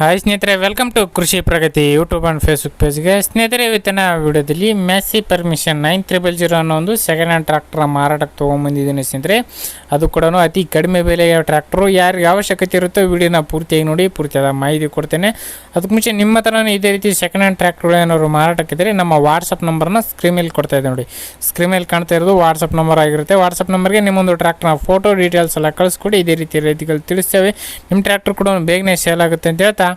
Hi ಸ್ನೇಹಿತರೆ welcome to Krishi Pragati YouTube and Facebook ಪೇಜ್ಗೆ ಸ್ನೇಹಿತರೆ, ಇವತ್ತಿನ ವಿಡಿಯೋದಲ್ಲಿ Massey Ferguson nine triple zero ಅನ್ನೋ ಒಂದು ಸೆಕೆಂಡ್ ಹ್ಯಾಂಡ್ ಟ್ರಾಕ್ಟರ್ ಮಾರಾಟಕ್ಕೆ ತೊಗೊಂಬಂದಿದ್ದೀನಿ ಸ್ನೇಹಿತರೆ. ಅದು ಕೂಡ ಅತಿ ಕಡಿಮೆ ಬೆಲೆಯ ಟ್ರ್ಯಾಕ್ಟ್ರು ಯಾರಿಗೆ ಅವಶ್ಯಕತೆ ಇರುತ್ತೋ ವಿಡಿಯೋನ ಪೂರ್ತಿಯಾಗಿ ನೋಡಿ, ಪೂರ್ತಿಯಾದ ಮಾಹಿತಿ ಕೊಡ್ತೇನೆ. ಅದಕ್ಕೆ ಮುಂಚೆ ನಿಮ್ಮ ಹತ್ರನೂ ಇದೇ ರೀತಿ ಸೆಕೆಂಡ್ ಹ್ಯಾಂಡ್ ಟ್ರ್ಯಾಕ್ಟ್ರು ಏನಾದ್ರು ಮಾರಾಟಕ್ಕಿದ್ರೆ ನಮ್ಮ ವಾಟ್ಸಪ್ ನಂಬರ್ನ ಸ್ಕ್ರೀನ್ ಮೇಲೆ ಕೊಡ್ತಾ ಇದೆ ನೋಡಿ. ಸ್ಕ್ರೀನ್ ಮೇಲೆ ಕಾಣ್ತಾ ಇರೋದು ವಾಟ್ಸಪ್ ನಂಬರ್ ಆಗಿರುತ್ತೆ. ವಾಟ್ಸಪ್ ನಂಬರ್ಗೆ ನಿಮ್ಮೊಂದು ಟ್ರ್ಯಾಕ್ಟರ್ನ ಫೋಟೋ ಡೀಟೇಲ್ಸ್ ಎಲ್ಲ ಕಳಿಸ್ಕೊಡಿ. ಇದೇ ರೀತಿ ರೈತಗಳು ತಿಳಿಸ್ತೇವೆ. ನಿಮ್ಮ ಟ್ರ್ಯಾಕ್ಟರ್ ಕೂಡ ಬೇಗನೆ ಸೇಲ್ ಆಗುತ್ತೆ ಅಂತ ಹೇಳ್ತಾ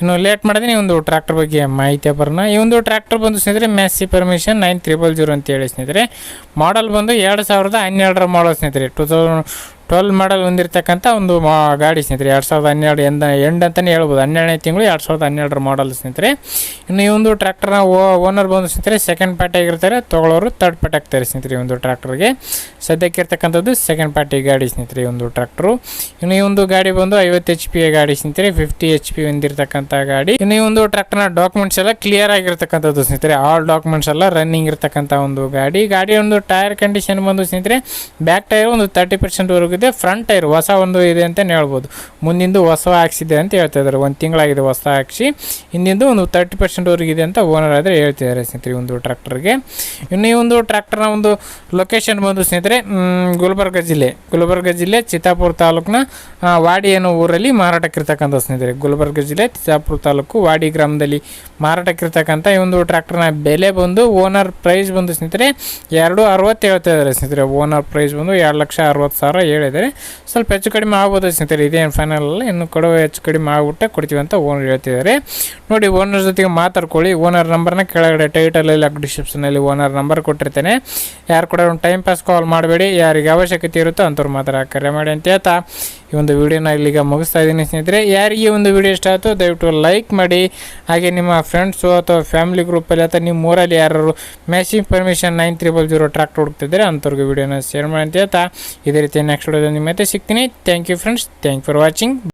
ಇನ್ನು ಲೇಟ್ ಮಾಡಿದ್ರೆ ಈ ಒಂದು ಟ್ರ್ಯಾಕ್ಟರ್ ಬಗ್ಗೆ ಮಾಹಿತಿ ಬರೋಣ. ಈ ಒಂದು ಟ್ರ್ಯಾಕ್ಟರ್ ಬಂದು ಸ್ನೇಹಿತರೆ Massey Ferguson nine triple zero ಅಂತ ಹೇಳಿ ಸ್ನೇಹಿತರೆ. ಮಾಡಲ್ ಬಂದು ಎರಡು ಸಾವಿರದ ಹನ್ನೆರಡರ ಮಾಡಲ್ ಸ್ನೇಹಿತರೆ. ಟೂ ತೌಸಂಡ್ ಟ್ವೆಲ್ ಮಾಡಲ್ ಹೊಂದಿರತಕ್ಕಂಥ ಒಂದು ಗಾಡಿ ಸ್ನೇಹಿತರೆ, ಎರಡು ಸಾವಿರದ ಹನ್ನೆರಡು ಎಂದ ಎಂಡ್ ಅಂತಲೇ ಹೇಳ್ಬೋದು. ಹನ್ನೆರಡನೇ ತಿಂಗಳು ಎರಡು ಸಾವಿರದ ಹನ್ನೆರಡರ ಮಾಡಲ್ ಸ್ನೇಹಿತರೆ. ಇನ್ನು ಈ ಒಂದು ಟ್ರ್ಯಾಕ್ಟರ್ನ ಓನರ್ ಬಂದು ಸ್ನೇಹಿತರೆ ಸೆಕೆಂಡ್ ಪಾರ್ಟಿ ಆಗಿರ್ತಾರೆ. ತೊಗೊಳೋರು ತರ್ಡ್ ಪಾರ್ಟಿ ಆಗ್ತಾರೆ ಸ್ನೇಹಿತರೆ ಈ ಒಂದು ಟ್ರ್ಯಾಕ್ಟರ್ಗೆ ಸದ್ಯಕ್ಕೆ ಇರ್ತಕ್ಕಂಥದ್ದು ಸೆಕೆಂಡ್ ಪಾರ್ಟಿ ಗಾಡಿ ಸ್ನೇಹಿತರೆ ಈ ಒಂದು ಟ್ರ್ಯಾಕ್ಟ್ರು ಇನ್ನು ಈ ಒಂದು ಗಾಡಿ ಬಂದು ಐವತ್ತು ಎಚ್ ಪಿ ಗಾಡಿ ಸ್ನೇಹಿತರೆ ಫಿಫ್ಟಿ ಎಚ್ ಪಿ ಹೊಂದಿರತಕ್ಕಂಥ ಗಾಡಿ. ಇನ್ನು ಈ ಒಂದು ಟ್ರ್ಯಾಕ್ಟರ್ನ ಡಾಕ್ಯುಮೆಂಟ್ಸ್ ಎಲ್ಲ ಕ್ಲಿಯರ್ ಆಗಿರ್ತಕ್ಕಂಥದ್ದು ಸ್ನೇಹಿತರೆ. ಆಲ್ ಡಾಕ್ಯುಮೆಂಟ್ಸ್ ಎಲ್ಲ ರನ್ನಿಂಗ್ ಇರ್ತಕ್ಕಂಥ ಒಂದು ಗಾಡಿ. ಗಾಡಿ ಒಂದು ಟೈರ್ ಕಂಡೀಷನ್ ಬಂದು ಸ್ನೇಹಿತರೆ ಬ್ಯಾಕ್ ಟೈರ್ ಒಂದು ತರ್ಟಿ ಪರ್ಸೆಂಟ್ವರೆಗೂ ಇದೆ ಫ್ರಂಟ್ ಟೈರ್ ಹೊಸ ಒಂದು ಇದೆ ಅಂತಲೇ ಹೇಳ್ಬೋದು. ಮುಂದಿಂದು ಹೊಸ ಹಾಕ್ಸಿದೆ ಅಂತ ಹೇಳ್ತಾ ಇದ್ದಾರೆ. ಒಂದು ತಿಂಗಳಾಗಿದೆ ಹೊಸ ಹಾಕ್ಸಿ ಹಿಂದಿಂದು ಒಂದು ತರ್ಟಿ ಪರ್ಸೆಂಟ್ವರೆಗೆ ಇದೆ ಅಂತ ಓನರ್ ಆದರೆ ಹೇಳ್ತಿದ್ದಾರೆ ಸ್ನೇಹಿತರೆ ಒಂದು ಟ್ರ್ಯಾಕ್ಟರ್ಗೆ ಇನ್ನು ಈ ಒಂದು ಟ್ರ್ಯಾಕ್ಟರ್ನ ಒಂದು ಲೊಕೇಶನ್ ಬಂದು ಸ್ನೇಹಿತರೆ ಗುಲ್ಬರ್ಗ ಜಿಲ್ಲೆ. ಗುಲ್ಬರ್ಗ ಜಿಲ್ಲೆ ಚಿತ್ತಾಪುರ ತಾಲೂಕಿನ ವಾಡಿ ಅನ್ನೋ ಊರಲ್ಲಿ ಮಾರಾಟಕ್ಕಿರ್ತಕ್ಕಂಥ ಸ್ನೇಹಿತರೆ. ಗುಲ್ಬರ್ಗ ಜಿಲ್ಲೆ ಚಿತ್ತಾಪುರ ತಾಲೂಕು ವಾಡಿ ಗ್ರಾಮದಲ್ಲಿ ಮಾರಾಟಕ್ಕಿರ್ತಕ್ಕಂಥ ಈ ಒಂದು ಟ್ರ್ಯಾಕ್ಟರ್ನ ಬೆಲೆ ಬಂದು ಓನರ್ ಪ್ರೈಸ್ ಬಂದು ಸ್ನೇಹಿತರೆ ಎರಡು ಅರವತ್ತು ಹೇಳ್ತಾ ಇದ್ದಾರೆ ಸ್ನೇಹಿತರೆ. ಓನರ್ ಪ್ರೈಸ್ ಬಂದು ಎರಡು ಲಕ್ಷ ಅರವತ್ತು ಸಾವಿರ ಹೇಳಿದ್ದಾರೆ ಸ್ವಲ್ಪ ಹೆಚ್ಚು ಕಡಿಮೆ ಆಗ್ಬೋದು ಸ್ನೇಹಿತರೆ? ಇದೇನು ಫೈನಲ್ ಅಲ್ಲ. ಇನ್ನು ಕೊಡುವ ಹೆಚ್ಚು ಕಡಿಮೆ ಆಗ್ಬಿಟ್ಟೆ ಕೊಡ್ತೀವಿ ಅಂತ ಓನರ್ ಹೇಳ್ತಿದ್ದಾರೆ. ನೋಡಿ ಓನರ್ ಜೊತೆಗೆ ಮಾತಾಡ್ಕೊಳ್ಳಿ. ಓನರ್ ನಂಬರ್ನ ಕೆಳಗಡೆ ಟೈಟಲಲ್ಲಿ ಡಿಸ್ಕ್ರಿಪ್ಷನಲ್ಲಿ ಓನರ್ ನಂಬರ್ ಕೊಟ್ಟಿರ್ತೇನೆ. ಯಾರು ಕೂಡ ಒಂದು ಟೈಮ್ ಪಾಸ್ ಕಾಲ್ ಮಾಡಬೇಡಿ. ಯಾರಿಗೆ ಅವಶ್ಯಕತೆ ಇರುತ್ತೋ ಅಂಥವ್ರು ಮಾತ್ರ ಕರೆ ಮಾಡಿ ಅಂತ ಹೇಳ್ತಾ. ಈ ಒಂದು ವಿಡಿಯೋನ ಇಲ್ಲಿಗ ಮುಗಿಸ್ತಾ ಇದ್ದೀನಿ ಸ್ನೇಹಿತರೆ. ಯಾರಿಗೆ ಈ ಒಂದು ವಿಡಿಯೋ ಇಷ್ಟ ಆಯಿತು ದಯವಿಟ್ಟು ಲೈಕ್ ಮಾಡಿ. ಹಾಗೆ ನಿಮ್ಮ ಫ್ರೆಂಡ್ಸು ಅಥವಾ ಫ್ಯಾಮಿಲಿ ಗ್ರೂಪಲ್ಲಿ ಅಥವಾ ನಿಮ್ಮ ಊರಲ್ಲಿ ಯಾರು Massey Ferguson nine triple zero tractor ಹುಡುಕ್ತಿದ್ದಾರೆ ಅಂಥವ್ರಿಗೆ ವಿಡಿಯೋನ ಶೇರ್ ಮಾಡಿ ಅಂತ ಹೇಳ್ತಾ. ಇದೇ ರೀತಿ ನೆಕ್ಸ್ಟ್ ವಿಡಿಯೋದಲ್ಲಿ ನಿಮ್ಮ ಮತ್ತೆ ಸಿಗ್ತೀನಿ. Thank you friends thank for watching